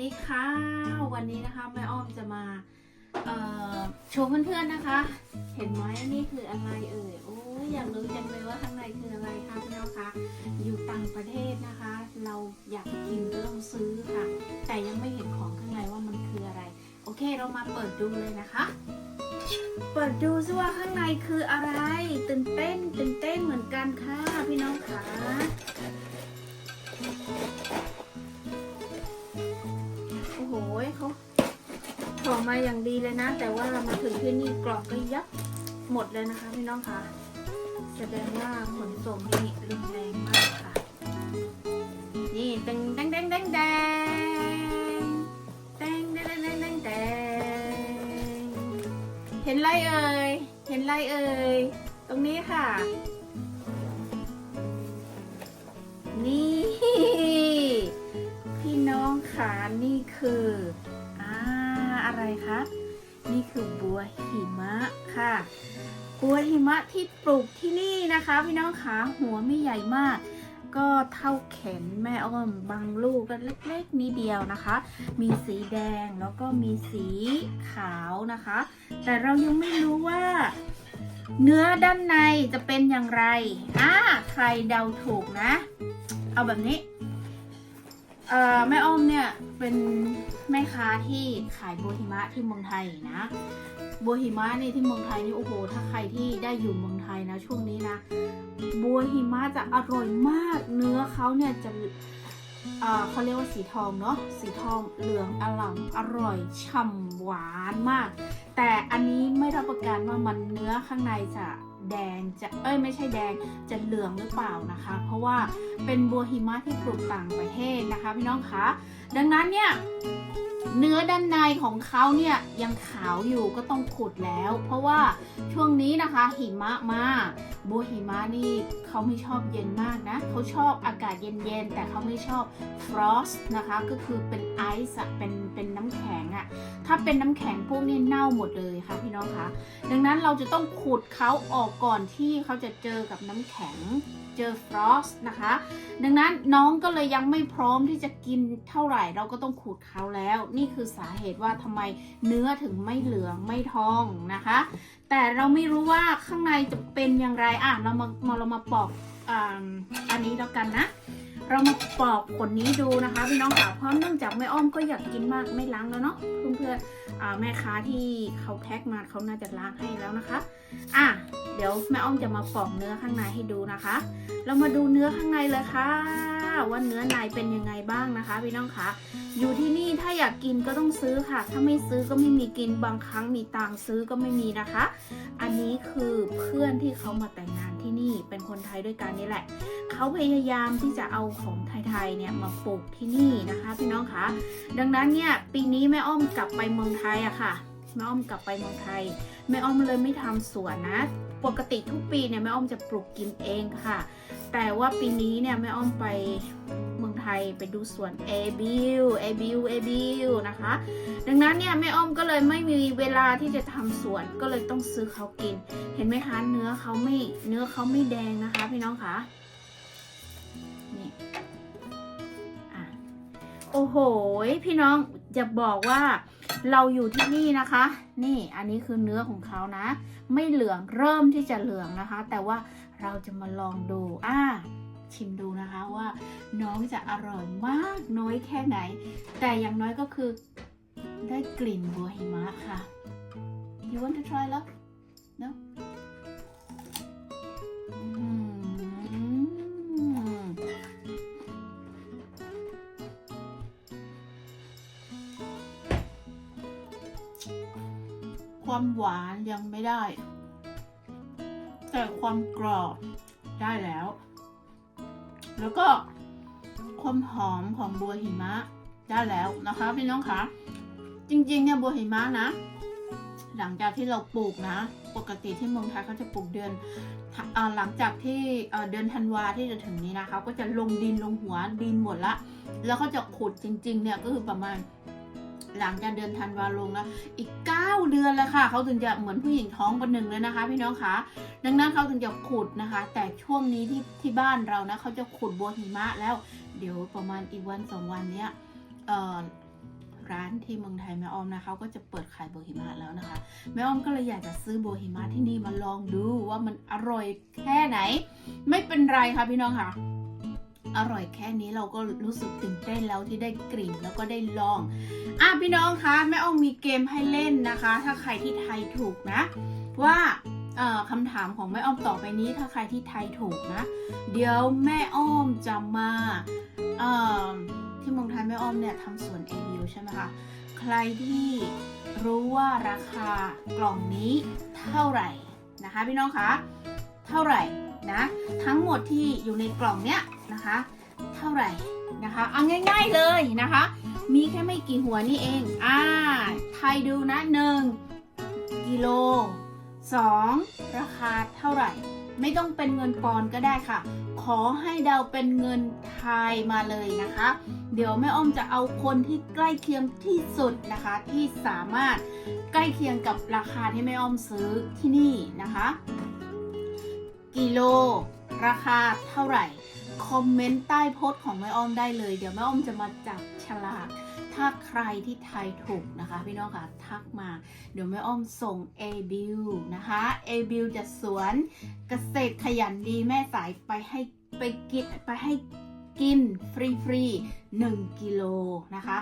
ดีค่ะ วันนี้นะคะแม่อ้อมจะมาโชว์เพื่อนๆนะคะ เห็นไหมนี่คืออะไรเอ่ยโอ้ยอยากรู้จังเลยว่าข้างในคืออะไรคะพี่น้องคะอยู่ต่างประเทศนะคะ เราอยากกินก็ต้องซื้อค่ะ แต่ยังไม่เห็นของข้างในว่ามันคืออะไร โอเคเรามาเปิดดูเลยนะคะ เปิดดูซิว่าข้างในคืออะไร ตื่นเต้นตื่นเต้นเหมือนกันค่ะพี่น้องคะ ห่อมาอย่างดีเลยนะ แต่ว่ามาถึงที่นี่กรอบก็ยับหมดเลยนะคะพี่น้องคะแสดงว่าขนส่งนี่รุนแรงมากค่ะ นี่แดงแดงแดงแดงแดงแดงแดงแดงแดงแดงเห็นไรเอ่ยเห็นไรเอ่ยตรงนี้ค่ะ นี่ พี่น้องขานี่คือ อะไรคะ นี่คือบัวหิมะค่ะ บัวหิมะที่ปลูกที่นี่นะคะ พี่น้องขาหัวไม่ใหญ่มาก ก็เท่าแขนแม่อ้อมบางลูกก็เล็กๆนิดเดียวนะคะ มีสีแดงแล้วก็มีสีขาวนะคะ แต่เรายังไม่รู้ว่าเนื้อด้านในจะเป็นอย่างไร อ่า ใครเดาถูกนะ เอาแบบนี้ เอ่อ แม่อ้อมเนี่ยเป็น แม่ค้าที่ขายโบัวหิมะที่เมืองไทยนะโบัวหิมะนี่ที่เมืองไทยนี่โอ้โห ถ้าใครที่ได้อยู่เมืองไทยนะช่วงนี้นะโบัวหิมะจะอร่อยมากเนื้อเขาเนี่ยจะเอ่อเขาเรียกว่าสีทองเนาะสีทองเหลืองอล่ามอร่อยฉ่ำหวานมาก แต่อันนี้ไม่รับประกันว่ามันเนื้อข้างในจะ แดงจะเอ้ยไม่ใช่แดงจะเหลืองหรือเปล่านะคะ เพราะว่าเป็นบัวหิมะที่ปลูกต่างประเทศนะคะพี่น้องคะดังนั้นเนี่ยเนื้อด้านในของเขาเนี่ยยังขาวอยู่ก็ต้องขุดแล้ว เพราะว่าช่วงนี้นะคะหิมะมาบัวหิมะนี่เขาไม่ชอบเย็นมากนะเขาชอบอากาศเย็นๆแต่เขาไม่ชอบ frost นะคะก็คือเป็นไอซ์ ถ้าเป็นน้ำแข็งพวกนี้เน่าหมดเลยค่ะพี่น้องคะดังนั้นเราจะต้องขุดเขาออกก่อนที่เขาจะเจอกับน้ำแข็งเจอฟรอสต์นะคะ ดังนั้นน้องก็เลยยังไม่พร้อมที่จะกินเท่าไหร่ เราก็ต้องขุดเขาแล้ว นี่คือสาเหตุว่าทำไมเนื้อถึงไม่เหลืองไม่ทองนะคะ แต่เราไม่รู้ว่าข้างในจะเป็นอย่างไรอะเรามาเรามาปอกออันนี้แล้วกันนะ เรามาปอกผลนี้ดูนะคะพี่น้องค่ะเพราะเนื่องจากแม่อ้อมก็อยากกินมากไม่ล้างแล้วเนาะเพื่อนๆอ่าแม่ค้าที่เขาแพ็คมาเขาน่าจะล้างให้แล้วนะคะ อะเดี๋ยวแม่อ้อมจะมาปอกเนื้อข้างในให้ดูนะคะ เรามาดูเนื้อข้างในเลยค่ะ ว่าเนื้อในเป็นยังไงบ้างนะคะพี่น้องคะอยู่ที่นี่ถ้าอยากกินก็ต้องซื้อค่ะ ถ้าไม่ซื้อก็ไม่มีกินบางครั้งมีตังซื้อก็ไม่มีนะคะ อันนี้คือเพื่อนที่เขามาแต่งงาน ที่นี่เป็นคนไทยด้วยกันนี่แหละ เขาพยายามที่จะเอาของไทยๆเนี่ยมาปลูกที่นี่นะคะพี่น้องคะดังนั้นเนี่ยปีนี้แม่อ้อมกลับไปเมืองไทยอะค่ะแม่อ้อมกลับไปเมืองไทยแม่อ้อมเลยไม่ทำสวนนะ ปกติทุกปีเนี่ยแม่อ้อมจะปลูกกินเองค่ะ แต่ว่าปีนี้เนี่ยแม่อ้อมไป ทยไปดูสวนเอบิวเอบิวเอบิวนะคะ ดังนั้นเนี่ยแม่อ้อมก็เลยไม่มีเวลาที่จะทำสวนก็เลยต้องซื้อเขากิน เห็นไหมคะเนื้อเขาไม่เนื้อเขาไม่แดงนะคะ พี่น้องคะนี่อะโอ้โหพี่น้องจะบอกว่าเราอยู่ที่นี่นะคะ นี่อันนี้คือเนื้อของเขานะ ไม่เหลืองเริ่มที่จะเหลืองนะคะ แต่ว่าเราจะมาลองดูอ่า ชิมดูนะคะว่าน้องจะอร่อยมากน้อยแค่ไหน แต่อย่างน้อยก็คือได้กลิ่นบัวหิมะค่ะ You want to try love? No? อืมความหวานยังไม่ได้ แต่ความกรอบได้แล้ว แล้วก็ความหอมของบัวหิมะได้แล้วนะคะพี่น้องคะจริงๆเนี่ยบัวหิมะนะ หลังจากที่เราปลูกนะ ปกติที่เมืองไทยเขาจะปลูกเดือนอหลังจากที่เอ่อเดือนธันวาที่จะถึงนี้นะคะ ก็จะลงดินลงหัวดินหมดละ แล้วก็จะขุดจริง ๆ เนี่ยก็คือประมาณ หลังจากเดือนธันวาลงแล้วอีก 9 เดือนแล้วค่ะ เขาถึงจะเหมือนผู้หญิงท้องประหนึ่งเลยนะคะ พี่น้องคะดังนั้นเขาถึงจะขุดนะคะ แต่ช่วงนี้ที่ที่บ้านเรานะเขาจะขุดบัวหิมะแล้ว เดี๋ยวประมาณอีกวันสองวันเนี้ยเอ่อร้านที่เมืองไทยแม่ออมนะเขาก็จะเปิดขายโบหิมะแล้วนะคะแม่ออมก็เลยอยากจะซื้อโบหิมะที่นี่มาลองดูว่ามันอร่อยแค่ไหน ไม่เป็นไรค่ะพี่น้องค่ะ อร่อยแค่นี้เราก็รู้สึกตื่นเต้นแล้วที่ได้กลิ่นแล้วก็ได้ลองอะพี่น้องคะแม่อ้อมมีเกมให้เล่นนะคะ ถ้าใครที่ทายถูกนะ ว่าคำถามของแม่อ้อมต่อไปนี้ถ้าใครที่ทายถูกนะ เดี๋ยวแม่อ้อมจะมาที่เมืองไทยแม่อ้อมเนี่ยทำสวนเอวิวใช่ไหมคะใครที่รู้ว่าราคากล่องนี้เท่าไหร่นะคะพี่น้องคะเท่าไหร่ นะทั้งหมดที่อยู่ในกล่องเนี้ยนะคะ เท่าไหร่นะคะเอาง่าย ๆเลยนะคะ มีแค่ไม่กี่หัวนี่เองอ่าไทยดูนะหนึ่งกิโลสองราคาเท่าไหร่ ไม่ต้องเป็นเงินปอนก็ได้ค่ะ ขอให้เดาเป็นเงินไทยมาเลยนะคะ เดี๋ยวแม่อ้อมจะเอาคนที่ใกล้เคียงที่สุดนะคะ ที่สามารถใกล้เคียงกับราคาที่แม่อ้อมซื้อที่นี่นะคะ กิโล ราคาเท่าไหร่ คอมเมนต์ใต้โพสต์ของแม่อ้อมได้เลย เดี๋ยวแม่อ้อมจะมาจับฉลาก ถ้าใครที่ทายถูกนะคะ พี่น้องค่ะทักมา เดี๋ยวแม่อ้อมส่ง A บิวนะคะ A บิวจะสวนเกษตรขยันดีแม่สายไปให้ไปกินไปให้กินฟรีฟรีๆ1กิโลนะคะ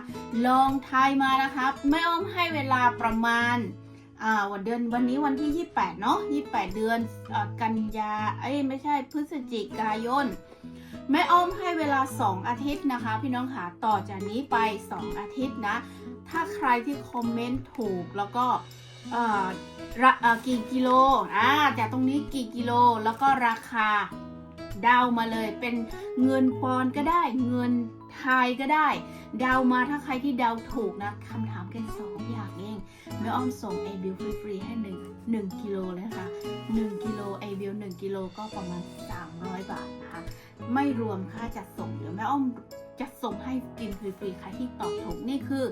ลองทายมานะครับแม่อ้อมให้เวลาประมาณ วันเดือนวันนี้วันที่ 28 เนาะ28 เดือนอกันยาเอ้ยไม่ใช่พฤศจิกายนแม่อ้อมให้เวลา 2 อาทิตย์นะคะ พี่น้องค่ะต่อจากนี้ไป 2 อาทิตย์นะ ถ้าใครที่คอมเมนต์ถูกแล้วก็ระกี่กิโลอ่าจากตรงนี้กี่กิโลแล้วก็ราคาเดามาเลยเป็นเงินปอนก็ได้ เงินไทยก็ได้เดามาถ้าใครที่เดาถูกนะคำถามแค่สอง แม่อ้อมส่งไอบิวฟรีๆให้หนึ่ง 1กิโลเลยนะคะ1กิโล A บิล1กิโลก็ประมาณ 300 บาทนะคะไม่รวมค่าจัดส่งเดี๋ยวแม่อ้อมจะส่งให้กินฟรีๆใครที่ตอบถูกนี่คือ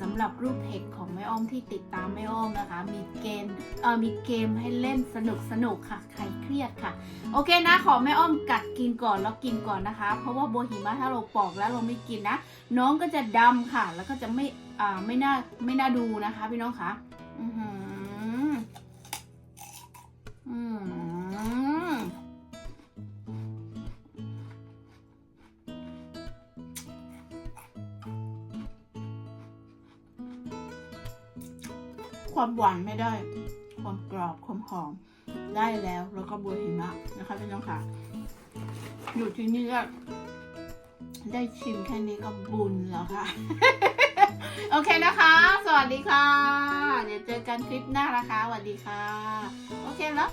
สำหรับรูปเพจของแม่อ้อมที่ติดตามแม่อ้อมนะคะ มีเกมเอ่อมีเกมให้เล่นสนุกสนุกค่ะใครเครียดค่ะ โอเคนะ ขอแม่อ้อมกัดกินก่อนแล้วกินก่อนนะคะ เพราะว่าโบหิมะถ้าเราปอกแล้วเราไม่กินนะ น้องก็จะดำค่ะ แล้วก็จะไม่อ่าไม่น่าไม่น่าดูนะคะพี่น้องคะอือหือ อืมความหวานไม่ได้ ความกรอบความหอมได้แล้ว แล้วก็บัวหิมะนะคะพี่น้องค่ะ อยู่ที่นี่ก็ได้ชิมแค่นี้ก็บุญแล้วค่ะ โอเคนะคะ สวัสดีค่ะ เดี๋ยวเจอกันคลิปหน้านะคะ สวัสดีค่ะ โอเคแล้ว